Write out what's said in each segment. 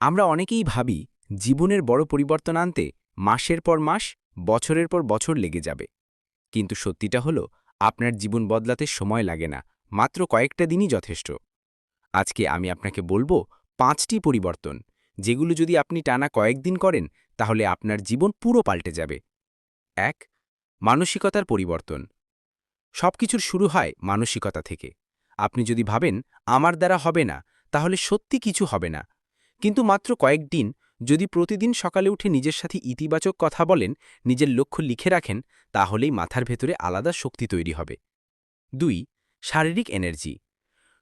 আমরা অনেকেই ভাবি, জীবনের বড় পরিবর্তন আনতে মাসের পর মাস, বছরের পর বছর লেগে যাবে। কিন্তু সত্যিটা হলো, আপনার জীবন বদলাতে সময় লাগে না, মাত্র কয়েকটা দিনই যথেষ্ট। আজকে আমি আপনাকে বলব পাঁচটি পরিবর্তন, যেগুলো যদি আপনি টানা কয়েকদিন করেন, তাহলে আপনার জীবন পুরো পাল্টে যাবে। এক, মানসিকতার পরিবর্তন। সবকিছুর শুরু হয় মানসিকতা থেকে। আপনি যদি ভাবেন, আমার দ্বারা হবে না তাহলে সত্যি কিছু হবে না। কিন্তু মাত্র কয়েকদিন যদি প্রতিদিন সকালে উঠে নিজের সাথে ইতিবাচক কথা বলেন, নিজের লক্ষ্য লিখে রাখেন, তাহলেই মাথার ভেতরে আলাদা শক্তি তৈরি হবে। দুই, শারীরিক এনার্জি।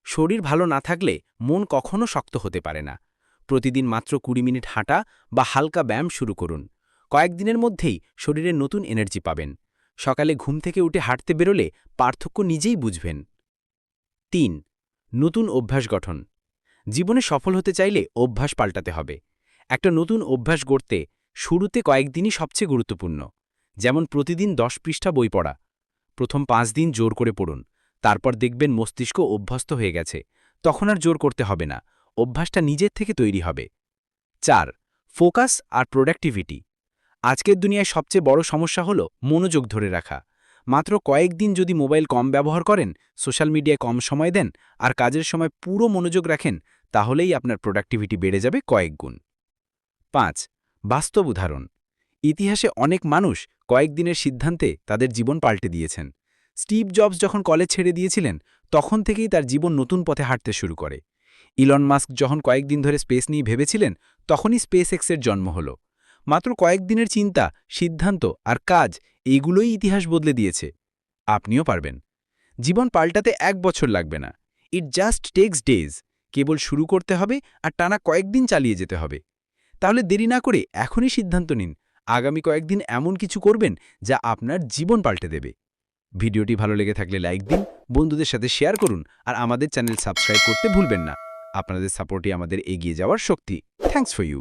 শরীর ভালো না থাকলে মন কখনো শক্ত হতে পারে না। প্রতিদিন মাত্র কুড়ি মিনিট হাঁটা বা হালকা ব্যায়াম শুরু করুন। কয়েকদিনের মধ্যেই শরীরে নতুন এনার্জি পাবেন। সকালে ঘুম থেকে উঠে হাঁটতে বেরোলে পার্থক্য নিজেই বুঝবেন। তিন, নতুন অভ্যাস গঠন। জীবনে সফল হতে চাইলে অভ্যাস পাল্টাতে হবে। একটা নতুন অভ্যাস গড়তে শুরুতে কয়েকদিনই সবচেয়ে গুরুত্বপূর্ণ। যেমন প্রতিদিন দশ পৃষ্ঠা বই পড়া। প্রথম পাঁচ দিন জোর করে পড়ুন। তারপর দেখবেন মস্তিষ্ক অভ্যস্ত হয়ে গেছে। তখন আর জোর করতে হবে না। অভ্যাসটা নিজের থেকে তৈরি হবে। চার, ফোকাস আর প্রোডাক্টিভিটি। আজকের দুনিয়ায় সবচেয়ে বড় সমস্যা হল মনোযোগ ধরে রাখা। মাত্র কয়েকদিন যদি মোবাইল কম ব্যবহার করেন, সোশ্যাল মিডিয়ায় কম সময় দেন আর কাজের সময় পুরো মনোযোগ রাখেন তাহলেই আপনার প্রোডাক্টিভিটি বেড়ে যাবে কয়েক গুণ। পাঁচ, বাস্তব উদাহরণ। ইতিহাসে অনেক মানুষ কয়েকদিনের সিদ্ধান্তে তাদের জীবন পাল্টে দিয়েছেন। স্টিভ জবস যখন কলেজ ছেড়ে দিয়েছিলেন, তখন থেকেই তার জীবন নতুন পথে হাঁটতে শুরু করে। ইলন মাস্ক যখন কয়েকদিন ধরে স্পেস নিয়ে ভেবেছিলেন, তখনই স্পেস এক্সের জন্ম হল। মাত্র কয়েকদিনের চিন্তা, সিদ্ধান্ত আর কাজ এইগুলোই ইতিহাস বদলে দিয়েছে। আপনিও পারবেন। জীবন পাল্টাতে এক বছর লাগবে না। ইট জাস্ট টেক্স ডেজ কেবল শুরু করতে হবে আর টানা কয়েকদিন চালিয়ে যেতে হবে। তাহলে দেরি না করে এখনই সিদ্ধান্ত নিন, আগামী কয়েকদিন এমন কিছু করবেন যা আপনার জীবন পাল্টে দেবে। ভিডিওটি ভালো লেগে থাকলে লাইক দিন, বন্ধুদের সাথে শেয়ার করুন আর আমাদের চ্যানেল সাবস্ক্রাইব করতে ভুলবেন না। আপনাদের সাপোর্টই আমাদের এগিয়ে যাওয়ার শক্তি। Thanks for you.